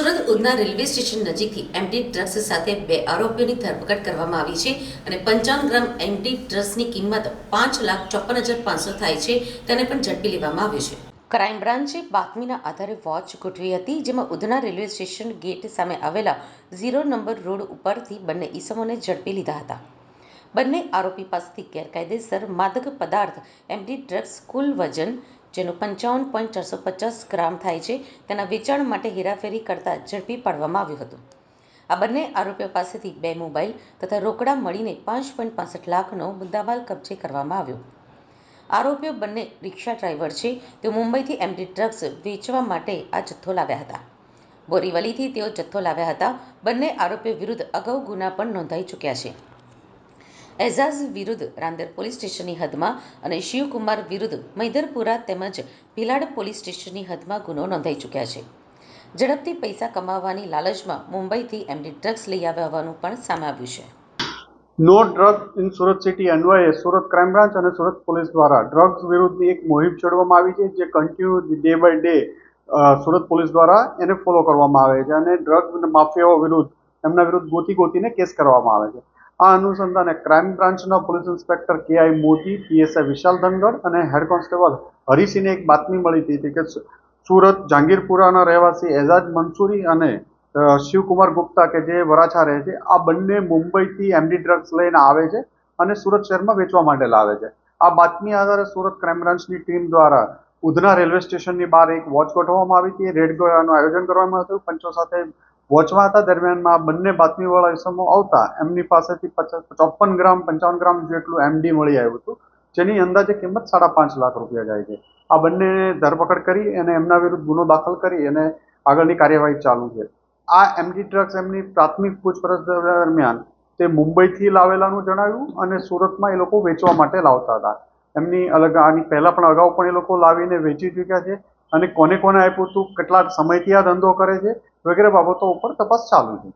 Surat Udhna railway station નજીકથી MD drugs સાથે બે આરોપીઓની ધરપકડ કરવામાં આવી છે અને પંચાવન ગ્રામ એમટી ડ્રગ્સની કિંમત પાંચ લાખ ચોપન હજાર પાંચસો થાય છે, તેને પણ ઝડપી લેવામાં આવ્યો છે. ક્રાઇમ બ્રાન્ચે બાતમીના આધારે વોચ ગોઠવી હતી, જેમાં ઉધના રેલવે સ્ટેશન ગેટ સામે આવેલા ઝીરો નંબર રોડ ઉપરથી બંને ઈસમોને ઝડપી લીધા હતા. બંને આરોપી પાસેથી ગેરકાયદેસર માદક પદાર્થ એમડી ડ્રગ્સ કુલ વજન જેનું પંચાવન પોઈન્ટ ચારસો પચાસ ગ્રામ થાય છે, તેના વેચાણ માટે હેરાફેરી કરતા ઝડપી પાડવામાં આવ્યું હતું. આ બંને આરોપીઓ પાસેથી બે મોબાઈલ તથા રોકડા મળીને પાંચ પોઈન્ટ પાસઠ લાખનો મુદ્દામાલ કબજે કરવામાં આવ્યો. આરોપીઓ બંને રિક્ષા ડ્રાઈવર છે, તેઓ મુંબઈથી એમડી ડ્રગ્સ વેચવા માટે આ જથ્થો લાવ્યા હતા. બોરીવલીથી તેઓ જથ્થો લાવ્યા હતા. બંને આરોપીઓ વિરુદ્ધ અગાઉ ગુના પણ નોંધાઈ ચૂક્યા છે. એઝાઝ વિરુદ્ધ રાંદેર પોલીસ સ્ટેશનની હદમાં અને શિવકુમાર વિરુદ્ધ મૈદરપુરા તેમજ ભીલાડ પોલીસ સ્ટેશનની હદમાં ગુનો નોંધાઈ ચૂક્યા છે. ઝડપથી પૈસા કમાવવાની લાલચમાં મુંબઈથી એમની ડ્રગ્સ લઈ આવ્યા હોવાનું પણ સામે આવ્યું છે. No drug in Surat city અન્વયે સુરત ક્રાઇમ બ્રાન્ચ અને સુરત પોલીસ દ્વારા ડ્રગ્સ વિરુદ્ધની એક મુહિમ છોડવામાં આવી છે, જે continue day by day Surat police દ્વારા એને ફોલો કરવામાં આવે છે અને ડ્રગ માફિયાઓ વિરુદ્ધ એમના વિરુદ્ધ ગોતી ગોતીને કેસ કરવામાં આવે છે. આ અનુસંધાને ક્રાઇમ બ્રાન્ચના police inspector K I Modi PSI Vishal Dhangar અને હેડ કોન્સ્ટેબલ હરીસિંહને એક બાતમી મળી હતી કે સુરત જહાંગીરપુરાના રહેવાસી એઝાજ મંસૂરી અને શિવકુમાર ગુપ્તા કે જે વરાછા રહે છે, આ બંને મુંબઈથી એમડી ડ્રગ્સ લઈને આવે છે અને સુરત શહેરમાં વેચવા માટે લાવે છે. આ બાતમી આધારે સુરત ક્રાઇમ બ્રાન્ચની ટીમ દ્વારા ઉધના રેલવે સ્ટેશનની બહાર એક વોચ ગોઠવવામાં આવી હતી. રેડ ગોળાનું આયોજન કરવામાં હતું. પંચો સાથે વોચમાં હતા દરમિયાનમાં બંને બાતમીવાળા ઇસમો આવતા એમની પાસેથી ચોપન ગ્રામ, પંચાવન ગ્રામ જેટલું એમડી મળી આવ્યું હતું, જેની અંદાજે કિંમત સાડા પાંચ લાખ રૂપિયા જાય છે. આ બંને ધરપકડ કરી અને એમના વિરુદ્ધ ગુનો દાખલ કરી અને આગળની કાર્યવાહી ચાલુ છે. આ એમડી ડ્રગ્સ એમની પ્રાથમિક પૂછપરછ દરમિયાન તે મુંબઈથી લાવેલાનું જણાવ્યું અને સુરતમાં એ લોકો વેચવા માટે લાવતા હતા. એમની અલગ, આની પહેલાં પણ અગાઉ પણ એ લોકો લાવીને વેચી ચૂક્યા છે. અને કોને કોને આપ્યું હતું કેટલા સમયથી આ ધંધો કરે છે? વગેરે બાબતો ઉપર તપાસ ચાલુ છે.